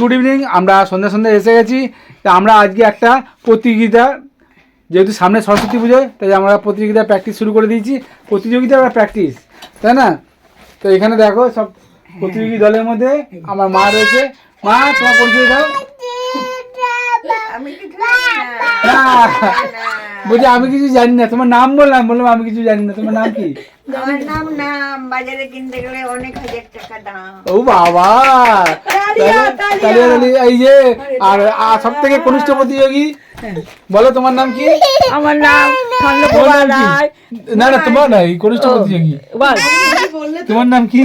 Good evening আমরা সন্ধ্যা সন্ধ্যা এসে গেছি। তা আমরা আজকে একটা প্রতিযোগিতা যেহেতু সামনে সরস্বতী পুজো তাই আমরা প্রতিযোগিতা প্র্যাকটিস শুরু করে দিয়েছি। প্রতিযোগিতা বা প্র্যাকটিস তাই না? তো এখানে দেখো সব প্রতিযোগী দলের মধ্যে আমার মা রয়েছে। মা তোমার পরিচয় দাও। আমি বলছি আমি কিছু জানি না তোমার নাম বললাম বললাম আমি কিছু জানি না তোমার নাম কি? আমার নাম নাম বাজারে কিনতে গেলে অনেক হাজার টাকা দাম। ও বাবা! এই যে আর সব থেকে কনিষ্ঠ প্রতিযোগী বলো তোমার নাম কি? আমার নাম রায়। না না তোমার নাই কনিষ্ঠ প্রতিযোগী। তোমার নাম কি?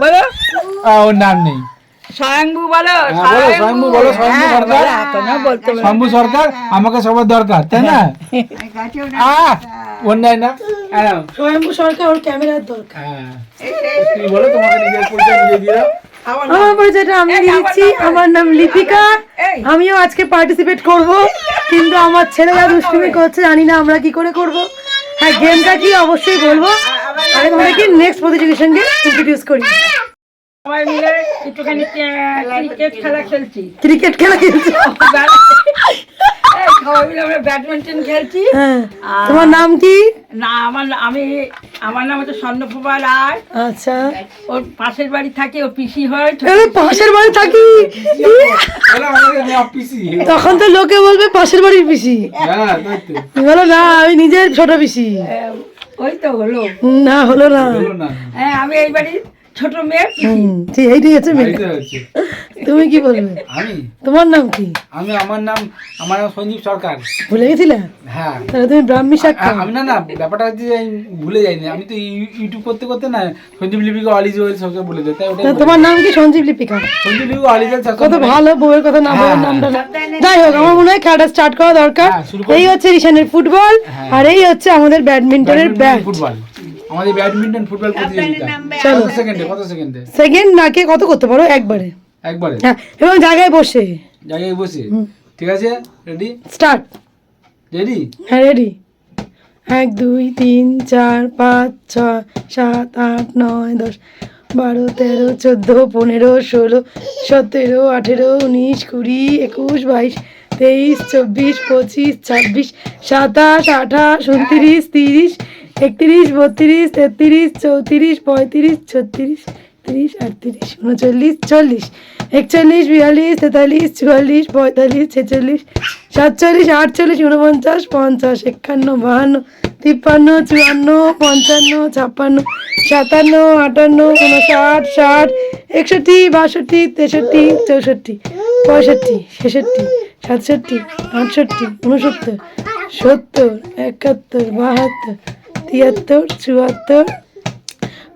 বলো। ওর নাম নেই। স্বয়ংভু বলো হ্যাঁ, বলো হ্যাঁ, সরকার। আমাকে সবার দরকার তাই না? সরকার ওর ক্যামেরার দরকার। হ্যাঁ। তুমি বলো তোমাকে নিজের পরিচয় নিজে দিয়ে আমার পরিচয়টা আমি দিচ্ছি আমার নাম লিপিকা। আমিও আজকে পার্টিসিপেট করব কিন্তু আমার ছেলেরা দুষ্টুমি করছে জানি না আমরা কি করে করব। হ্যাঁ গেমটা কি অবশ্যই বলব। আর আমাদেরকে নেক্সট প্রতিযোগীর সঙ্গে ইন্ট্রোডিউস করি? সবাই মিলে একটুখানি ক্রিকেট খেলা খেলছি। ক্রিকেট খেলা খেলছি? ব্যাডমিন্টন খেলছি। হ্যাঁ। তোমার নাম কি? না আমার আমি আমার নাম হচ্ছে স্বর্ণপ্রভা রায়। আচ্ছা। ওর পাশের বাড়ি থাকে ও পিসি হয়। পাশের বাড়ি থাকি? তখন তো লোকে বলবে পাশের বাড়ির পিসি। হ্যাঁ বলো না আমি নিজের ছোট পিসি। ওই তো হলো। না হলো না। না। হ্যাঁ আমি এই বাড়ির ছোট মেয়ে? ঠিক এইটাই মেয়ে তুমি কি বলবে? আমি? তোমার নাম কি? আমি আমার নাম আমার নাম সঞ্জীব সরকার। ভুলে গেছিলে? হ্যাঁ। তাহলে তুমি ব্রাহ্মী। আ- আমি না না ব্যাপারটা হচ্ছে যে আমি ভুলে যাইনি। আমি তো ইউটিউব করতে করতে না সঞ্জীব লিপিকা অলিজ ওয়েল সবকে বলে তাই তোমার নাম কি Sanjib Lipika? Sanjib Lipika all is well কত ভালো বউয়ের কথা না বউয়ের হ্যাঁ, নামটা না। যাই হোক আমার মনে হয় খেলাটা স্টার্ট করা দরকার। হ্যাঁ। এই হচ্ছে রিশানের ফুটবল হ্যাঁ। আর এই হচ্ছে আমাদের ব্যাডমিন্টনের ব্যাট ফুটবল। আমাদের ব্যাডমিন্টন ফুটবল প্রতিযোগিতা। চলো সেকেন্ডে কত সেকেন্ডে সেকেন্ড নাকে কত করতে পারো? একবারে। একবারে? হ্যাঁ এবং জায়গায় বসে। জায়গায় বসে? ঠিক আছে? রেডি স্টার্ট রেডি হ্যাঁ রেডি এক দুই তিন চার পাঁচ ছয় সাত আট নয় দশ বারো তেরো চোদ্দ পনেরো ষোলো সতেরো আঠেরো উনিশ কুড়ি একুশ বাইশ তেইশ চব্বিশ পঁচিশ ছাব্বিশ সাতাশ আঠাশ উনত্রিশ তিরিশ একত্রিশ, বত্রিশ, তেত্রিশ, চৌত্রিশ, পঁয়ত্রিশ, ছত্রিশ, তিরিশ, আটত্রিশ, উনচল্লিশ, চল্লিশ, একচল্লিশ, বিয়াল্লিশ, তেতাল্লিশ, চুয়াল্লিশ, পঁয়তাল্লিশ, ছেচল্লিশ, সাতচল্লিশ, আটচল্লিশ উনপঞ্চাশ পঞ্চাশ, একান্ন, বাহান্ন, তিপ্পান্ন, চুয়ান্ন, পঞ্চান্ন, ছাপ্পান্ন, সাতান্ন, আটান্ন উনষাট ষাট, একষট্টি, বাষট্টি, তেষট্টি, চৌষট্টি, পঁয়ষট্টি, ছেষট্টি, সাতষট্টি, আটষট্টি উনসত্তর সত্তর, একাত্তর, বাহাত্তর তিয়াত্তর চুয়াত্তর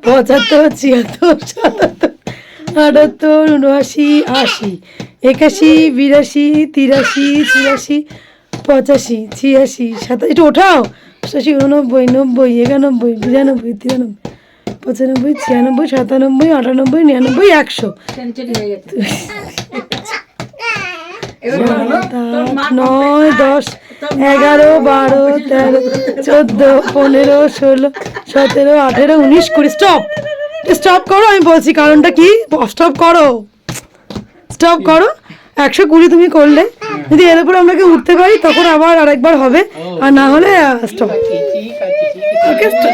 পঁচাত্তর ছিয়াত্তর সাতাত্তর আটাত্তর উনআশি আশি একাশি বিরাশি তিরাশি চুরাশি পঁচাশি ছিয়াশি সাতাশি একটু ওঠাও। আশি উননব্বই নব্বই একানব্বই বিরানব্বই তিরানব্বই পঁচানব্বই ছিয়ানব্বই সাতানব্বই আটানব্বই নিরানব্বই একশো। নয় দশ এগারো বারো তেরো চোদ্দ পনেরো ষোলো সতেরো আঠেরো উনিশ কুড়ি। স্টপ স্টপ করো আমি বলছি কারণটা কি? স্টপ করো। স্টপ করো। একশো কুড়ি তুমি করলে। যদি এর উপর আমরা কি উঠতে পারি তখন আবার আরেকবার হবে। আর না হলে স্টপ ঠিক আছে ঠিক আছে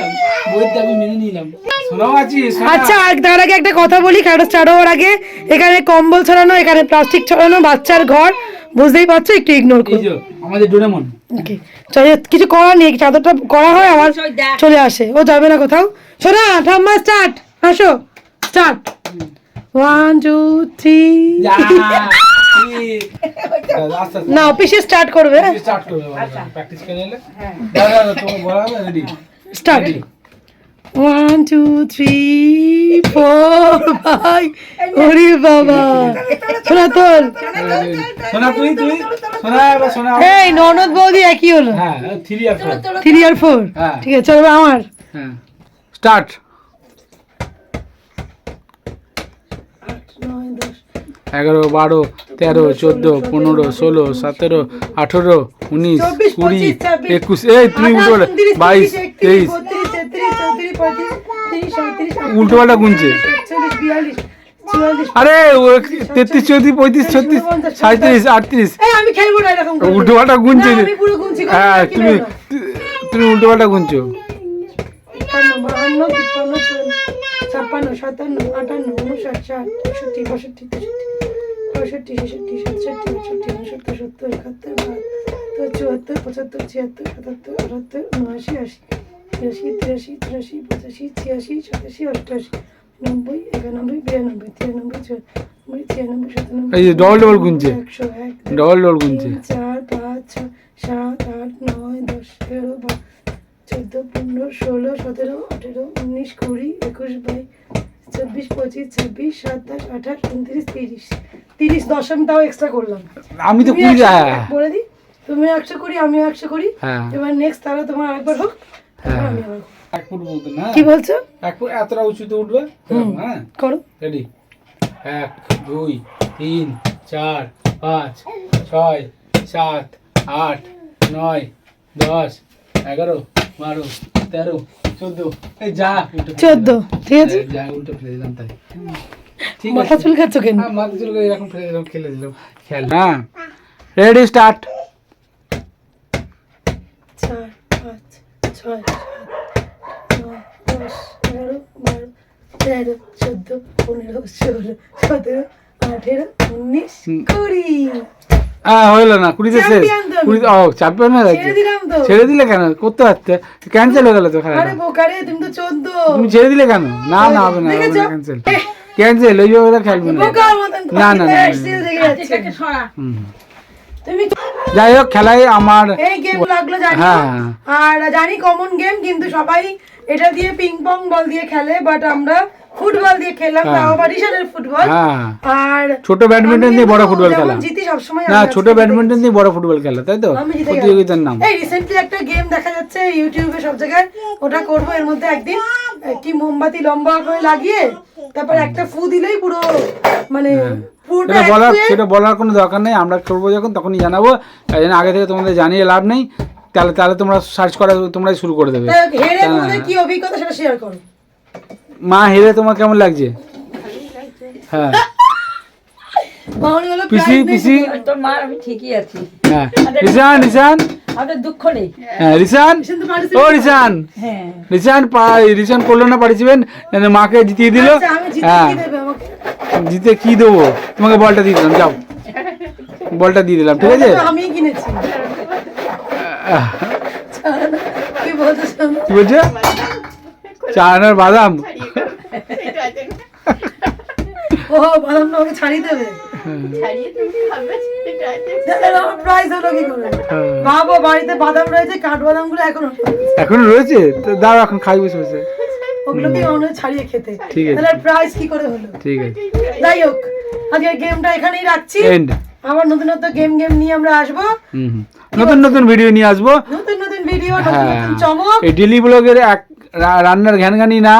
বইতে আমি মেনে নিলাম। শোনাও আছি শোনা। আচ্ছা আর তার আগে একটা কথা বলি খেলাটা স্টার্ট হওয়ার আগে। এখানে কম্বল ছড়ানো এখানে প্লাস্টিক ছড়ানো বাচ্চার ঘর। বুঝতেই পারছ একটু ইগনোর করো। আমাদের ডোরেমন। ওকে চলে কিছু করার নেই চাদরটা করা হয় আমার চলে আসে। ও যাবে না কোথাও। সোনা ঠাম্মা স্টার্ট আসো স্টার্ট ওয়ান টু থ্রি না অফিসে স্টার্ট করবে। স্টার্ট করবে প্র্যাকটিস করে। নিলে। হ্যাঁ। দাদা তুমি বলা ready start one two three four five ওরে বাবা। শোনা তোর সোনা তুই তুই। সোনা এবার সোনা। এই ননদ বৌদি একই হলো। হ্যাঁ থ্রি আর ফোর থ্রি আর ফোর হ্যাঁ। ঠিক আছে চলো আমার। হ্যাঁ। স্টার্ট এগারো বারো তেরো চোদ্দ পনেরো ষোলো সতেরো আঠেরো উনিশ কুড়ি একুশ। এই তুমি বাইশ তেইশ উল্টো পাল্টা গুনছে। আরে তেত্রিশ চৌত্রিশ পঁয়ত্রিশ ছত্রিশ সাঁত্রিশ আটত্রিশ। উল্টো পাল্টা গুনছে হ্যাঁ তুমি। তুমি উল্টো পাল্টা গুনছো। ছাপ্পান্ন, সাতান্ন, আটান্ন, ঊনষাট, ষাট, বাষট্টি, তেষট্টি, পঁয়ষট্টি, ছেষট্টি, সাতষট্টি, আটষট্টি, উনসত্তর, সত্তর, একাত্তর, বাহাত্তর, চুয়াত্তর, পঁচাত্তর, ছিয়াত্তর, সাতাত্তর, আটাত্তর, উনআশি, আশি, তিরাশি, তিরাশি, চুরাশি, পঁচাশি, ছিয়াশি, সাতাশি, অষ্টআশি, নব্বই, একানব্বই, বিরানব্বই, তিরানব্বই, চুরানব্বই, ছিয়ানব্বই, সাতানব্বই, এই যে ডবল ডবল গুনছে। একশো, এক, ডবল ডবল গুনছে। চার পাঁচ ছয় সাত আট নয় দশ এগারো বারো চোদ্দ পনেরো ষোলো সতেরো আঠেরো উনিশ কুড়ি একুশ বাইশ চব্বিশ পঁচিশ ছাব্বিশ সাতাশ আঠাশ উনত্রিশ তিরিশ তিরিশ দশ আমি তাও এক্সট্রা করলাম। আমি তো কুড়ি হ্যাঁ। বলে দিই তুমি একশো করি আমিও একশো করি হ্যাঁ। এবার নেক্সট তাহলে তোমার আরেকবার হোক। হ্যাঁ। আমি এক ফুট হ্যাঁ কি বলছো? এক ফুট এতটা উঁচুতে উঠবে? হ্যাঁ করো। রেডি এক দুই তিন চার পাঁচ ছয় সাত আট নয় দশ এগারো বারো তেরো চোদ্দ। এই যা চোদ্দ। ঠিক আছে? যা উল্টো ফেলে দিলাম তাই। মাথা আছে। চুলকাচ্ছ কেন? হ্যাঁ মাথা চুল এরকম ফেলে দিলাম খেলে দিলাম। খেল হ্যাঁ রেডি স্টার্ট চার পাঁচ ছয় সাত নয় দশ এগারো বারো তেরো চোদ্দ পনেরো ষোলো সতেরো আঠেরো উনিশ হুম। কুড়ি। হ্যাঁ হইল না কুড়িতে শেষ। Champion তো আমি। কুড়ি ও চ্যাম্পিয়ন হয়ে ছেড়ে গেছে দিলে কেন? করতে পারতে। ক্যান্সেল হয়ে গেল তো আরে বোকারে তুমি তো চোদ্দ। তুমি ছেড়ে দিলে কেন? না না হবে না? ক্যান্সেল ক্যান্সেল ওইভাবে তো খেলবে না। না, না, না, যাই হোক খেলায় আমার এই গেম লাগল জানি। হ্যাঁ। আর জানি কমন গেম কিন্তু সবাই এটা দিয়ে পিং পং বল দিয়ে খেলে বাট আমরা ফুটবল দিয়ে খেললাম হ্যাঁ। তাও পারিশনের ফুটবল হ্যাঁ। আর ছোট ব্যাডমিন্টন দিয়ে বড় ফুটবল খেলা। জিতি সবসময় না ছোট ব্যাডমিন্টন দিয়ে বড় ফুটবল খেলা তাই তো। প্রতিযোগিতার নাম। এই রিসেন্টলি একটা গেম দেখা যাচ্ছে ইউটিউবে সব জায়গায় ওটা করব। এর মধ্যে একদিন কি মোমবাতি লম্বা করে লাগিয়ে তারপর একটা ফু দিলেই পুরো মানে সেটা বলার সেটা বলার কোনো দরকার নেই আমরা করব যখন তখনই জানাব। তাই জন্য আগে থেকে তোমাদের জানিয়ে লাভ নেই। তাহলে তাহলে তোমরা সার্চ করা তোমরাই শুরু করে দেবে। তা কি অভিজ্ঞতা সেটা শেয়ার করো। মা হেরে তোমার কেমন লাগছে? হ্যাঁ। পিসি পিসি? তোর মা আমি ঠিকই আছি। হ্যাঁ। রিসান রিসান আমাদের দুঃখ নেই। হ্যাঁ রিসান ও রিসান হ্যাঁ। রিসান পা- রিসান করল না পার্টিসিপেন্ট মাকে জিতিয়ে দিল। আচ্ছা, হ্যাঁ। জিতে কি দেবো? তোমাকে বলটা দিয়ে দিলাম যাও। বলটা দিয়ে দিলাম ঠিক আছে? তো আমিই কিনেছি। কি বলছো শোনো? কি বলছে? চা বাদাম। ও বাদাম না আমাকে ছাড়িয়ে দেবে। প্রাইস হলো কি করে? হ্যাঁ। বাড়িতে বাদাম রয়েছে কাঠ বাদামগুলো এখনও এখনও রয়েছে? তো দাও এখন খাই বসে বসে। ওগুলোকে মনে হয় ছাড়িয়ে খেতে। তাহলে প্রাইস কি করে হলো? ঠিক আছে। যাই হোক আজকে গেমটা এখানেই রাখছি। এন্ড আবার নতুন নতুন গেম গেম নিয়ে আমরা আসব। নতুন নতুন ভিডিও নিয়ে আসব। নতুন নতুন ভিডিও নতুন হ্যাঁ। নতুন চমক। এই ডেলি ব্লগের এক রান্নার ঘ্যানঘানি না।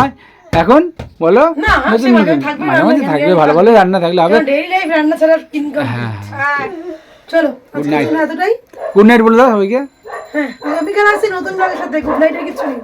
এখন বলো। নতুন নতুন। মাঝে মাঝে থাকবে ভালো ভালো রান্না থাকলে হবে। ডেইলি লাইফ রান্না ছাড়া ইনকাম হ্যাঁ। চলো night. জন্য এতটাই। গুড নাইট বলে দাও সবাইকে। হ্যাঁ আগামীকাল আসছি নতুন ব্লগের সাথে। গুড নাইটের কিছু নেই।